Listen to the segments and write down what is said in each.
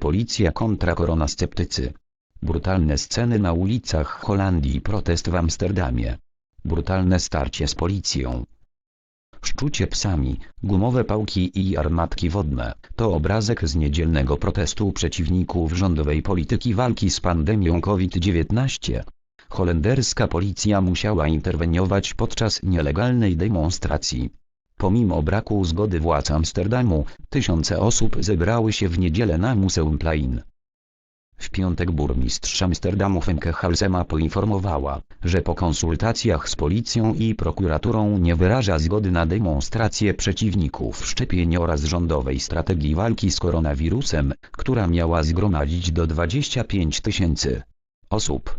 Policja kontra koronasceptycy. Brutalne sceny na ulicach Holandii protest w Amsterdamie. Brutalne starcie z policją. Szczucie psami, gumowe pałki i armatki wodne to obrazek z niedzielnego protestu przeciwników rządowej polityki walki z pandemią COVID-19. Holenderska policja musiała interweniować podczas nielegalnej demonstracji. Pomimo braku zgody władz Amsterdamu, tysiące osób zebrały się w niedzielę na Museumplein. W piątek burmistrz Amsterdamu Femke Halsema poinformowała, że po konsultacjach z policją i prokuraturą nie wyraża zgody na demonstrację przeciwników szczepień oraz rządowej strategii walki z koronawirusem, która miała zgromadzić do 25 tysięcy osób.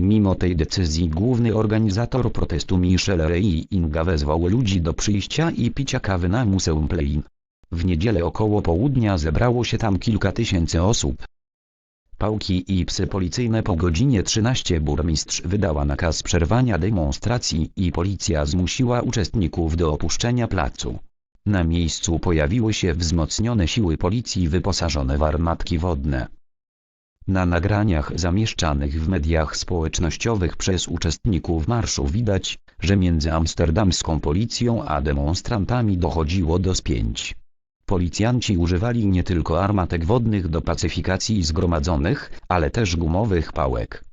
Mimo tej decyzji główny organizator protestu Michel Rey Inga wezwał ludzi do przyjścia i picia kawy na Museum Plain. W niedzielę około południa zebrało się tam kilka tysięcy osób. Pałki i psy policyjne po godzinie 13 burmistrz wydała nakaz przerwania demonstracji i policja zmusiła uczestników do opuszczenia placu. Na miejscu pojawiły się wzmocnione siły policji wyposażone w armatki wodne. Na nagraniach zamieszczanych w mediach społecznościowych przez uczestników marszu widać, że między amsterdamską policją a demonstrantami dochodziło do spięć. Policjanci używali nie tylko armatek wodnych do pacyfikacji zgromadzonych, ale też gumowych pałek.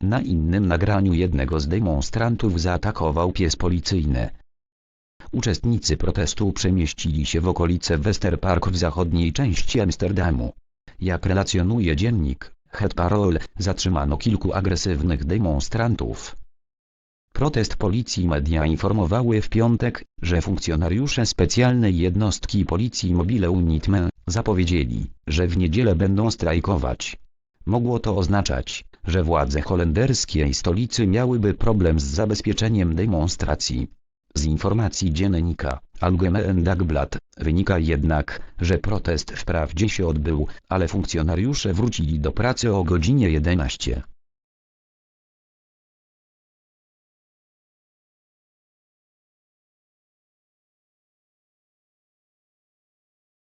Na innym nagraniu jednego z demonstrantów zaatakował pies policyjny. Uczestnicy protestu przemieścili się w okolice Westerpark w zachodniej części Amsterdamu. Jak relacjonuje dziennik, Het Parool, zatrzymano kilku agresywnych demonstrantów. Protest policji media informowały w piątek, że funkcjonariusze specjalnej jednostki policji Mobile Unitme zapowiedzieli, że w niedzielę będą strajkować. Mogło to oznaczać, że władze holenderskiej stolicy miałyby problem z zabezpieczeniem demonstracji. Z informacji dziennika Algemeen Dagblad wynika jednak, że protest wprawdzie się odbył, ale funkcjonariusze wrócili do pracy o godzinie 11.